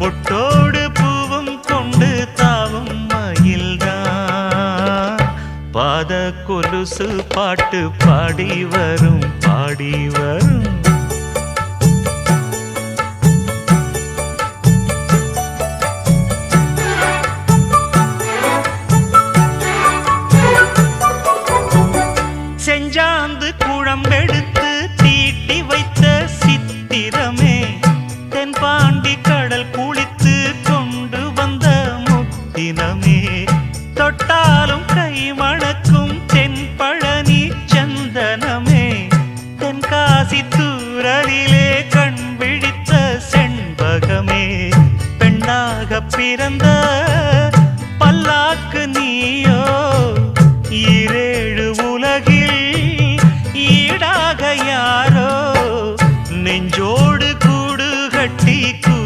பொட்டோடு பூவும் கொண்டு தாவும் மயில்தான். பாத கொலுசு பாட்டு பாடி வரும் பாடி வரும். செஞ்சாந்து குழம்பெடுத்து தீட்டி வைத்த சித்திரமே தென்பாண்டி தொட்டாலும் கை மணக்கும் தென்பழனி சந்தனமே. தென்காசி தூரலிலே கண் விழித்த செண்பகமே. பெண்ணாக பிறந்த பல்லாக்கு நீயோ? இரேழு உலகில் ஈடாக யாரோ? நெஞ்சோடு கூடு கட்டி கூ